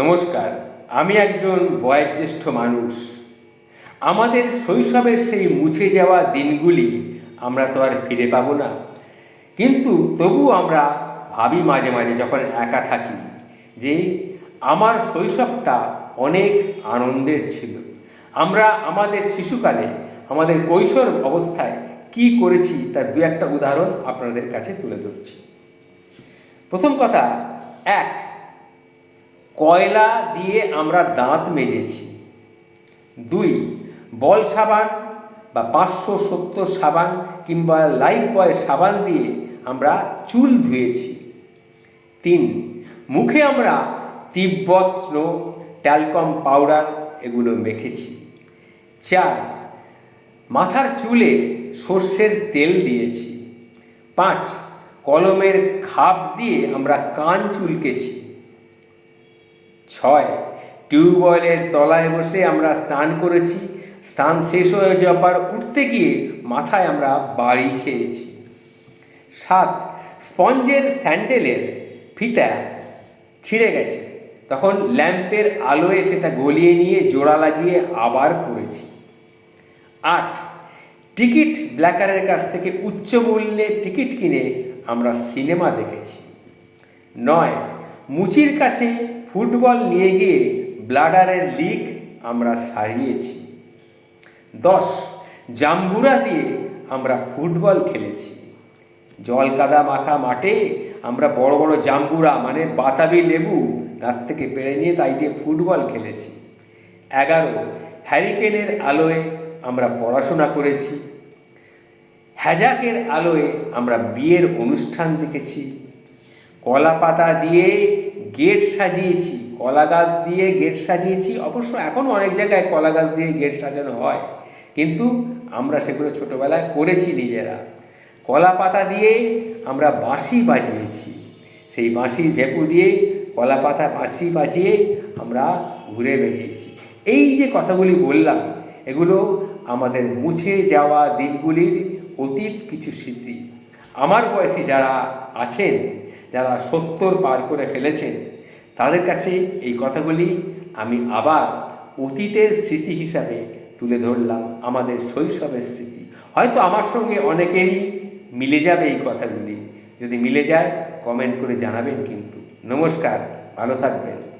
নমস্কার, আমি একজন বয়োজ্যেষ্ঠ মানুষ। আমাদের শৈশবের সেই মুছে যাওয়া দিনগুলি আমরা তো আর ফিরে পাবো না। কিন্তু তবু আমরা ভাবি মাঝে মাঝে যখন একা থাকি যে আমার শৈশবটা অনেক আনন্দের ছিল। আমরা আমাদের শিশুকালে, আমাদের কৈশোর অবস্থায় কি করেছি তার দু একটা উদাহরণ আপনাদের কাছে তুলে ধরছি। প্রথম কথা, এক কয়লা দিয়ে আমরা দাঁত মেজেছি। দুই, বল সাবান বা পাঁচশো সত্তর সাবান কিংবা লাইফ বয় সাবান দিয়ে আমরা চুল ধুয়েছি। তিন, মুখে আমরা তিব্বত স্নো, ট্যালকম পাউডার এগুলো মেখেছি। চার, মাথার চুলে সর্ষের তেল দিয়েছি। পাঁচ, কলমের খাপ দিয়ে আমরা কান চুলকেছি। ছয়। টিউবওয়েলের তলায় বসে আমরা স্নান করেছি। স্নান শেষ হয়ে যাওয়ার উঠতে গিয়ে মাথায় আমরা বাড়ি খেয়েছি। সাত, স্পঞ্জের স্যান্ডেলের ফিতা ছিঁড়ে গেছে। তখন ল্যাম্পের আলোয় সেটা গলিয়ে নিয়ে জোড়া লাগিয়ে আবার পড়েছি। আট, টিকিট ব্ল্যাকারের কাছ থেকে উচ্চ মূল্যে টিকিট কিনে আমরা সিনেমা দেখেছি। নয়, মুচির কাছে ফুটবল নিয়ে গিয়ে ব্লাডারের লিক আমরা সারিয়েছি। দশ, জাম্বুরা দিয়ে আমরা ফুটবল খেলেছি। জল কাদা মাখা মাঠে আমরা বড় বড় জাম্বুরা মানে বাতাবি লেবু গাছ থেকে পেড়ে নিয়ে তাই দিয়ে ফুটবল খেলেছি। এগারো, হ্যারিকেনের আলোয় আমরা পড়াশোনা করেছি। হ্যাজাকের আলোয় আমরা বিয়ের অনুষ্ঠান দেখেছি। কলা পাতা দিয়ে গেট সাজিয়েছি, কলা গাছ দিয়ে গেট সাজিয়েছি, অবশ্য এখনও অনেক জায়গায় কলা গাছ দিয়ে গেট সাজানো হয়, কিন্তু আমরা সেগুলো ছোটোবেলায় করেছি নিজেরা। কলা পাতা দিয়ে আমরা বাঁশি বাজিয়েছি, সেই বাঁশির ভেপু দিয়ে কলা পাতা বাঁশি বাজিয়ে আমরা ঘুরে বেরিয়েছি এই যে কথাগুলি বললাম, এগুলো আমাদের মুছে যাওয়া দিনগুলির অতীত কিছু স্মৃতি। আমার বয়সী যারা আছেন, যারা সত্তর পার করে ফেলেছেন, তাদের কাছে এই কথাগুলি আমি আবার অতীতের স্মৃতি হিসাবে তুলে ধরলাম, আমাদের শৈশবের স্মৃতি। হয়তো আমার সঙ্গে অনেকেরই মিলে যাবে এই কথাগুলি। যদি মিলে যায় কমেন্ট করে জানাবেন কিন্তু। নমস্কার, ভালো থাকবেন।